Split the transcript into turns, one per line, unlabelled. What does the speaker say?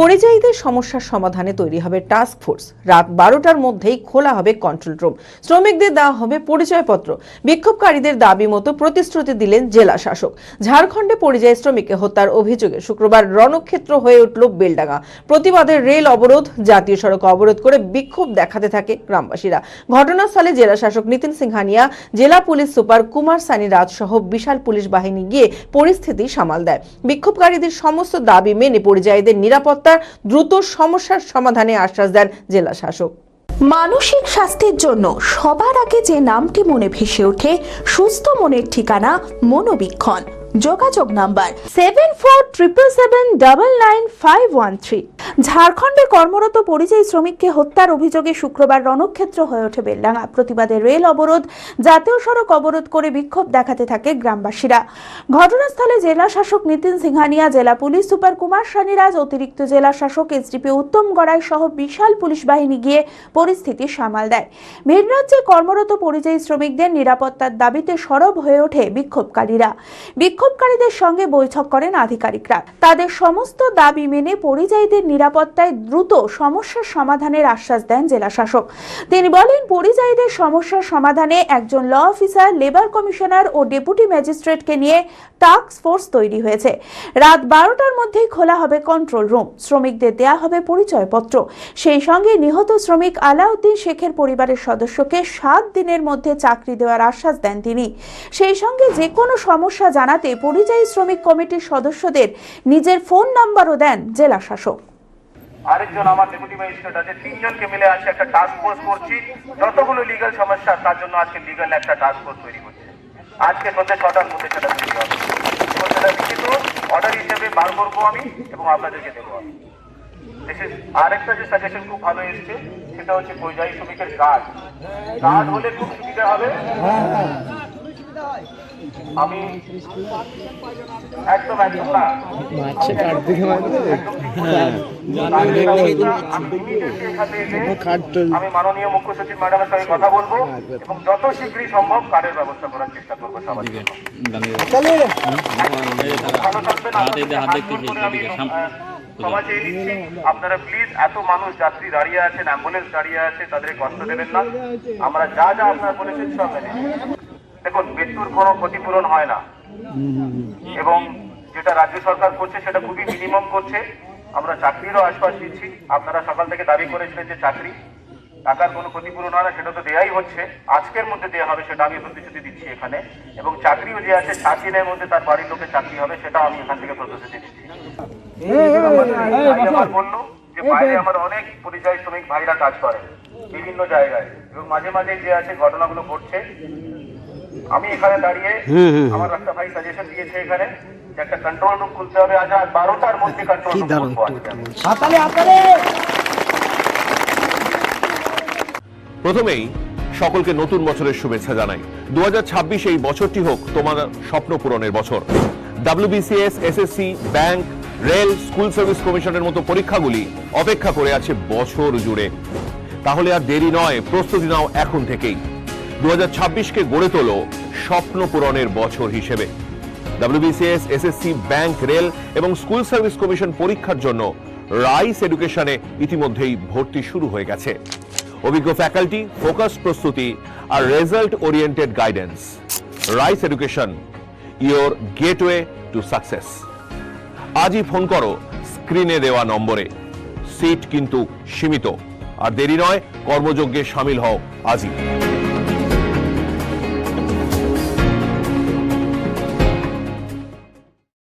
পরিযায়ীদের সমস্যার সমাধানে তৈরি হবে টাস্ক ফোর্স রাত বারোটার মধ্যেই খোলা হবে কন্ট্রোল রুম শ্রমিকদের দেওয়া হবে পরিচয়পত্র। বিক্ষোভকারীদের দাবি মতো প্রতিশ্রুতি দিলেন জেলা শাসক। ঝাড়খণ্ডে পরিযায়ী শ্রমিককে হত্যার অভিযোগে শুক্রবার রণক্ষেত্র হয়ে উঠল বেলডাঙ্গা। প্রতিবাদের রেল অবরোধ, জাতীয় সড়ক অবরোধ করে বিক্ষোভ দেখাতে থাকে গ্রামবাসীরা। ঘটনাস্থলে জেলা শাসক নিতিন সিংহানিয়া, জেলা পুলিশ সুপার কুমার সানি রাজ সহ বিশাল পুলিশ বাহিনী গিয়ে পরিস্থিতি সামাল দেয়। বিক্ষোভকারীদের সমস্ত দাবি মেনে পরিযায়ীদের নিরাপত্তার দ্রুত সমস্যার সমাধানে আশ্বাস দেন জেলা শাসক।
মানসিক স্বাস্থ্যের জন্য সবার আগে যে নামটি মনে ভেসে ওঠে, সুস্থ মনের ঠিকানা মনোবীক্ষণ। যোগাযোগ number seven four triple seven double nine five one three. ঝাড়খণ্ডে কর্মরত পরিযায়ী শ্রমিককে হত্যার অভিযোগে শুক্রবার রণক্ষেত্র হয়ে ওঠে বেলডাঙ্গা। প্রতিবাদে রেল অবরোধ, জাতীয় সড়ক অবরোধ করে বিক্ষোভ দেখাতে থাকে গ্রামবাসীরা। ঘটনাস্থলে জেলা শাসক নিতিন সিংহানিয়া, জেলা পুলিশ সুপার কুমার সানিরাজ, অতিরিক্ত জেলা শাসক এসডিপি উত্তম গড়াই সহ বিশাল পুলিশ বাহিনী গিয়ে পরিস্থিতি সামাল দেয়। ভিন রাজ্যে কর্মরত পরিযায়ী শ্রমিকদের নিরাপত্তার দাবিতে সরব হয়ে ওঠে বিক্ষোভকারীরা। বিক্ষোভকারীদের সঙ্গে বৈঠক করেন আধিকারিকরা। তাদের সমস্ত দাবি মেনে পরিযায়ীদের নিরাপত্তায় দ্রুত সমস্যার সমাধানের আশ্বাস দেন জেলা শাসক তিনি বলেন, পরিযায়ীদের সমস্যার সমাধানে একজন ল অফিসার, লেবার কমিশনার ও ডেপুটি ম্যাজিস্ট্রেটকে নিয়ে টাস্ক ফোর্স তৈরি হয়েছে। রাত বারোটার মধ্যেই খোলা হবে কন্ট্রোল রুম। শ্রমিকদের দেয়া হবে পরিচয়পত্র। সেই সঙ্গে নিহত শ্রমিক আলাউদ্দিন শেখের পরিবারের সদস্যকে সাত দিনের মধ্যে চাকরি দেওয়ার আশ্বাস দেন তিনি। সেই সঙ্গে যে কোনো সমস্যা জানাতে পরিযায়ী শ্রমিক কমিটির সদস্যদের নিজের ফোন নাম্বারও দেন জেলা শাসক।
আরেকজন আমার ডেপুটি ম্যাজিস্ট্রেট আছে তিনজনকে মিলে আজকে একটা টাস্ক ফোর্স করছি। যতগুলো লিগাল সমস্যা তার জন্য আজকে লিগাল একটা টাস্ক ফোর্স তৈরি করছে। আজকে সন্ধ্যে ছটার মধ্যে সেটা তৈরি হবে। এবং সেটা লিখিত অর্ডার হিসেবে বার করব আমি এবং আপনাদেরকে দেবো আমি। আরেকটা যে সাজেশন খুব ভালো এসছে সেটা হচ্ছে পরিযায়ী শ্রমিকের কার্ড কার্ড হলে খুব সুবিধা হবে। আমি একদম একদম না।
দেখে মারবে?
হ্যাঁ। আমি মাননীয় মুখ্য সচিব ম্যাডামের সঙ্গে কথা বলব এবং যত শীঘ্রই সম্ভব কার্ডের ব্যবস্থা করার চেষ্টা করব ভালো থাকবেন ক্ষমা চেয়ে নিচ্ছি। আপনারা প্লিজ এত মানুষ যাত্রী দাঁড়িয়ে আছেন অ্যাম্বুলেন্স দাঁড়িয়ে আছে তাদের কষ্ট দেবেন না। আমরা যা যা আপনারা বলেছেন সব মেনে। দেখুন, মৃত্যুর কোনো ক্ষতিপূরণ হয় না। এবং যেটা রাজ্য সরকার করছে, সেটা খুবই মিনিমাম করছে। আমরা চাকরিরও আশ্বাস দিচ্ছি। আপনারা সকাল থেকে দাবি করেছিলেন যে চাকরি, টাকার কোনো ক্ষতিপূরণ হয় না, সেটা তো দেয়াই হচ্ছে। আজকের মধ্যে দেওয়া হবে, সেটা আমি প্রতিশ্রুতি দিচ্ছি এখানে। এবং চাকরিও যে আছে, সাত দিনের মধ্যে তার বাড়ির লোকের চাকরি হবে, সেটা আমি এখান থেকে প্রতিশ্রুতি দিচ্ছি। আমি আমার বলল যে বাইরে আমার অনেক পরিযায়ী শ্রমিক ভাইরা কাজ করে, বিভিন্ন জায়গায়। এবং মাঝে মাঝে যে আছে, ঘটনাগুলো ঘটছে। আমি এখানে দাঁড়িয়ে আমার একটা ভাই সাজেশন দিয়েছে এখানে যে একটা কন্ট্রোল রুম খুলতে হবে। আজ আর বারোটার মধ্যে কন্ট্রোল রুম
প্রথমেই সকলকে নতুন বছরের শুভেচ্ছা জানাই। দু এই বছরটি হোক তোমার স্বপ্ন পূরণের বছর। WBCS SSC bank rail school service কমিশনের মতো পরীক্ষাগুলি অপেক্ষা করে আছে বছর জুড়ে। তাহলে আর দেরি নয় প্রস্তুতি নাও এখন থেকেই। দু কে গড়ে তোলো স্বপ্ন পূরণের বছর হিসেবে। ডাব্লিউবিসিএস এসএসসি ব্যাংক রেল এবং স্কুল সার্ভিস কমিশন পরীক্ষার জন্য রাইস এডুকেশনে ইতিমধ্যেই ভর্তি শুরু হয়ে গেছে। অভিজ্ঞ ফ্যাকাল্টি ফোকাস প্রস্তুতি আর result oriented guidance Rise education your gateway to success আজই ফোন করো স্ক্রিনে দেওয়া নম্বরে। সিট কিন্তু সীমিত। আর দেরি নয়, কর্মযজ্ঞে সামিল হও আজই।